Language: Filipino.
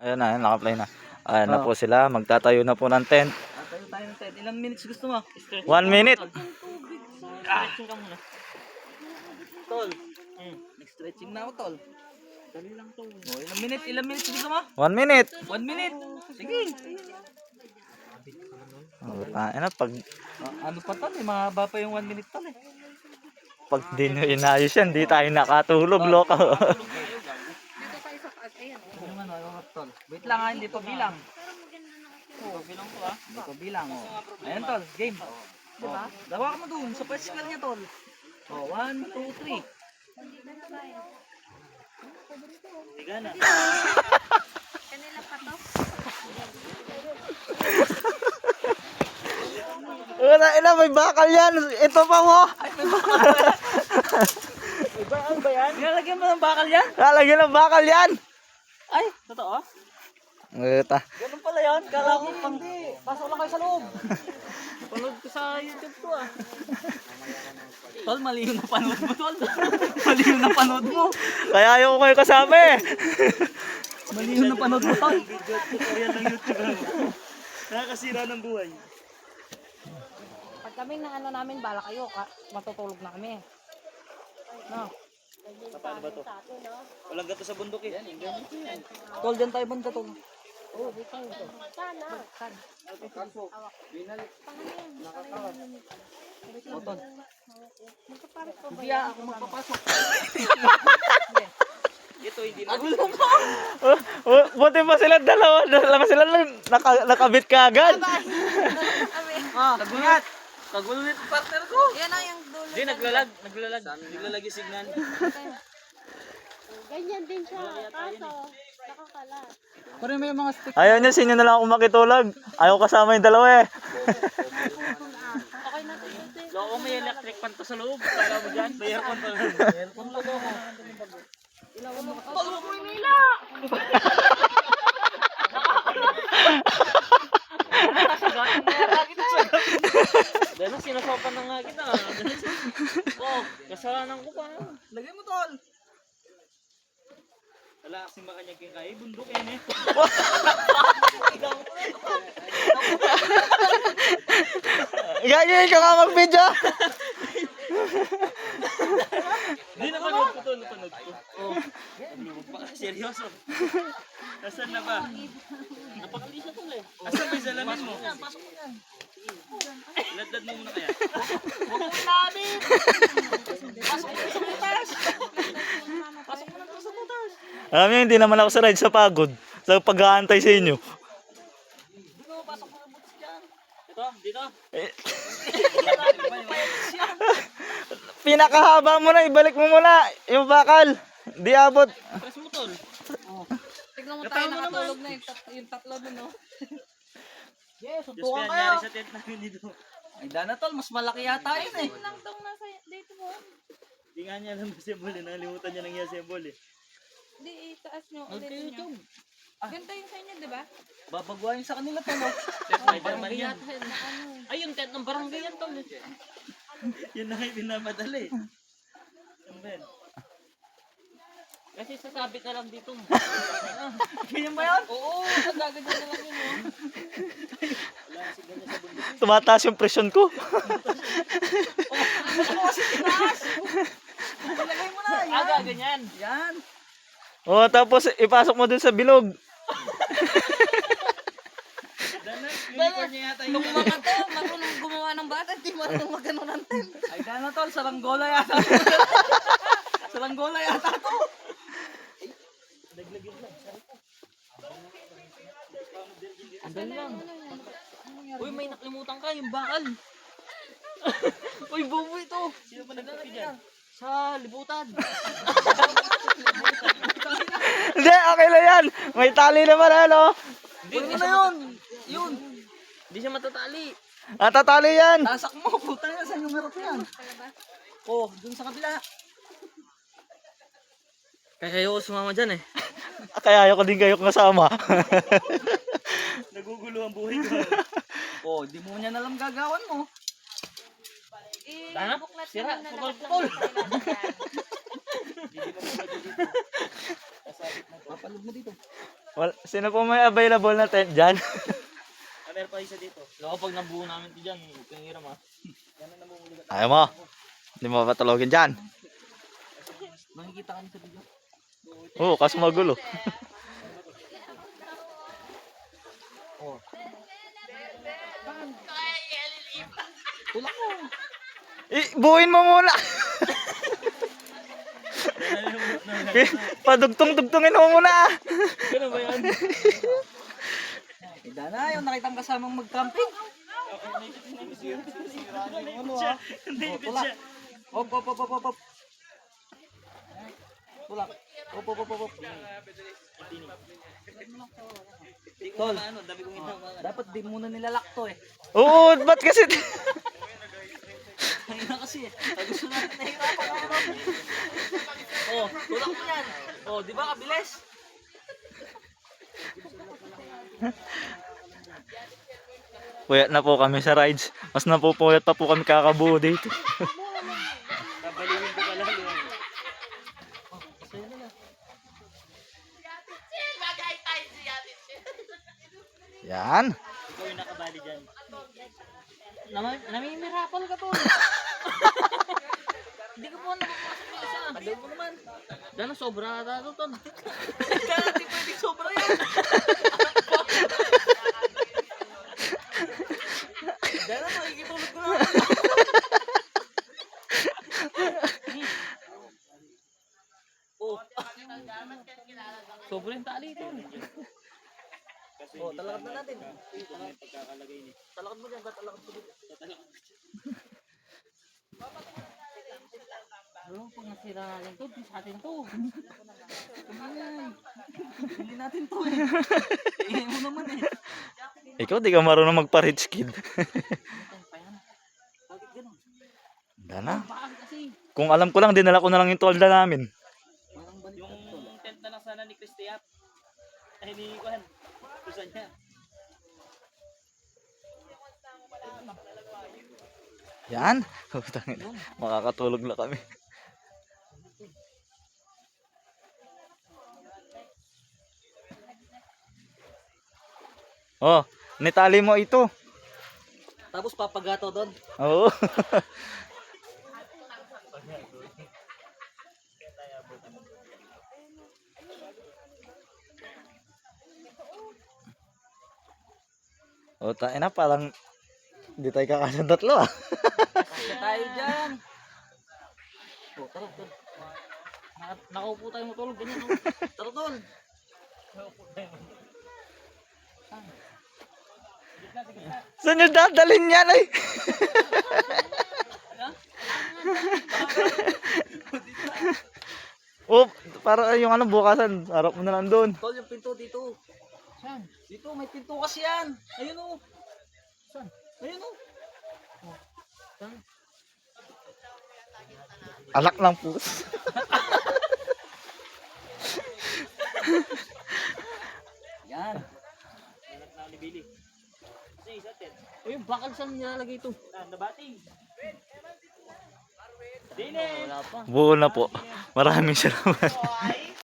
Ayan na, ayan, naka-play na. Ayan na Oh. po sila. Magtatayo na po ng tent. Tayo tayo ng tent. Ilang minutes gusto mo? One minute. Stretching ka muna. Tol. Hmm. Nag-stretching na ako, tol. Dali lang to. Oh, ilang minute? Ilang minutes gusto mo? One minute. One minute. Sige. Oh, ayan na, pag, Ah, ano pa tol? Eh, mahaba pa yung one minute tol eh. pag di nyo inayos yan, di tayo nakatulog, loko. Tol. Wait lang ha, hindi pa bilang. Oh, bilang ko ah. Hindi pa bilang oh. Ayan tol, game. Diba? Dawa ka mo dun sa particle niya tol. Oh, one, two, three. Tiga na. Wala, ina, may bakal yan. Ito pa mo. Bakal ba yan? Nilalagyan mo ng bakal yan? Lalagyan ng bakal yan. Ay, totoo? Ito. Ganun pala yan. Kala ko pang di. Pasok lang kayo sa loob. Panood ko sa YouTube ko ah. Tol, mali yung napanood mo, Tol. mali yung napanood mo. Kaya ayaw ko kayo kasama eh. Mali yung napanood mo, Tol. Tutorial ng YouTube. Nakakasira ng buhay. Pag kami na ano namin, bala kayo, ka, matutulog na kami. No. Paano ba to? Walang gato sa bundok eh. Tol, dyan tayo banda, Tol. O, Tol. Hindi ah, ako magpapasok. Ito hindi na. Oh, oh, buti pa sila dalawa. Dalawa sila lang naka, nakabit ka agad. Ah. Nagulat yung partner ko. Yan ang yung Hindi, naglalag. Naglalag. Naglalag yung signal. Ganyan din siya. Kaso, nakakalat. Pero may mga stick. Ayaw niya, sinyo na lang ako makitulog. Ayaw kasama yung dalawa eh. Okay na to yun. Loko may electric pan to sa loob. Kala mo dyan. May aircon pa lang. Aircon lang ako. Dahil sinasopan na nga kita. Oh, kasalanan ko pa. Lagay mo, Tol. Wala kasing makanyag yung kaya. Bundok yan eh. Gagawin ka nga mag-video. Hindi napanood ko to. Napanood ko. Oh. Seryoso. Nasaan na ba? Napakali siya to eh. Asan may salamin mo? Pasok mo yan. Ladlad mo muna kaya. Alam niyo, hindi naman ako sa ride sa pagod. Sa pag-aantay sa inyo. Ito, dito. Pinakahaba mo na, ibalik mo muna. Yung bakal. Di abot. Press mo tol. Tignan mo tayo nakatulog na yung, tat- yung tatlo dun, no? Yes, suntukan kayo. sa tent namin dito. Ay, Dana, Tol. Mas malaki yata yun eh. Nang tong nasa dito mo. Hindi nga niya alam yung symbol eh. Nakalimutan niya yung symbol eh. Di itaas nyo ulit nyo. YouTube. Ganito yung sa inyo, di ba? Babagwain sa kanila, Tol. oh. Spider-Man yan. ano. Ay, yung tent ng barangay yan tol. Yun na kayo pinamadali. Ba yan? Kasi sasabit na lang dito. Ganyan ba yan? Oo, nagaganyan na lang yun. oh. Tumataas yung presyon ko. Ilagay mo na. Yan. Aga, ganyan. Yan. Oh, tapos ipasok mo dun sa bilog. Niya yata Nung mga to, marunong gumawa ng bata, di marunong magano ng tent. Ay, Dana, Tol. Saranggola yata. Saranggola yata to. Andun lang. Uy, may nakalimutan ka, yung bakal. Uy, bubo ito. Sino pa naglalagay dyan? Sa libutan. Hindi, okay lang yan. May tali naman ano. Ano na yun? Yun. Hindi siya matatali. Ah, tatali yan. Tasak mo. Puta na. Saan yung meron yan? Oh, dun sa kabila. Kaya kayo sumama dyan eh. Kaya ayaw ko din kayo kasama. Nagugulo ang buhay ko. Oh, di mo niya nalang gagawan mo. Dana, Buklat sira, na pukol, lang. pukol. Papalog mo dito. Wal, sino po may available na tent dyan? Ah, meron pa isa dito. Loko pag nabuo namin ito dyan, kang hiram ah. Ayaw mo. Hindi mo patulogin dyan. Makikita kami sa video. Oo, kaso magulo. Oh. Tulak mo. Eh, buuin mo muna. Padugtong-dugtungin mo muna. Ganun ba yan? Eh, Dana, yung nakitang kasamang mag-camping. Tulak. Op, op, op, op, op, op. Tulak. Op, op, op, op, op. Tol, dapat di muna nilalak to eh. Oo, ba't kasi... Ngayon na kasi. Pag gusto natin nahirapan ako. Oh, tulak mo yan. Oh, di ba kabilis? Puyat na po kami sa rides. Mas napupuyat pa po kami kakabuo dito. Babaliwin ko ka lalo. Yan. Ikaw yung nakabali dyan. Nam- namimirapan ka to. Hindi ko po nakapasok yung isa. Tagal mo naman. Dahil sobra ata to, ton. Kaya di pwedeng sobra yan. Dahil na makikitulog ko naman. Oh, Sobra yung tali to. oh, talakad na natin. Pagkakalagay ni. Talakad mo dyan, talakad mo dyan. Ano, pag nasira natin to, di sa atin to. Hindi natin to eh. Tingin mo naman eh. Ikaw di ka marunong magpa-rich kid. Dana. Kung alam ko lang, dinala ko na lang yung tolda namin. Yung tent na lang sana ni Christiap. Ay, ni Juan. Kusa niya. Yan. Makakatulog na kami. Oh, nitali mo ito. Tapos papagato doon. Oo. O, tayo na, parang hindi tayo kakasya tatlo ah. Kaya tayo dyan. Oh, tara, tara. Naka- Nakaupo tayo matulog, ganyan. oh. Tara doon. Saan nyo dadalhin yan ay? oh, para yung ano bukasan, harap mo na lang doon. Tol, yung pinto dito. Saan? Dito, may pinto kasi yan. Ayun o. Saan? Ayun o. Alak lang po. Yan. Anak na ni Billy. Kasi isa tent. Uy, bakal saan nilalagay ito? Nabating. Wala pa. Buo na po. Maraming salamat.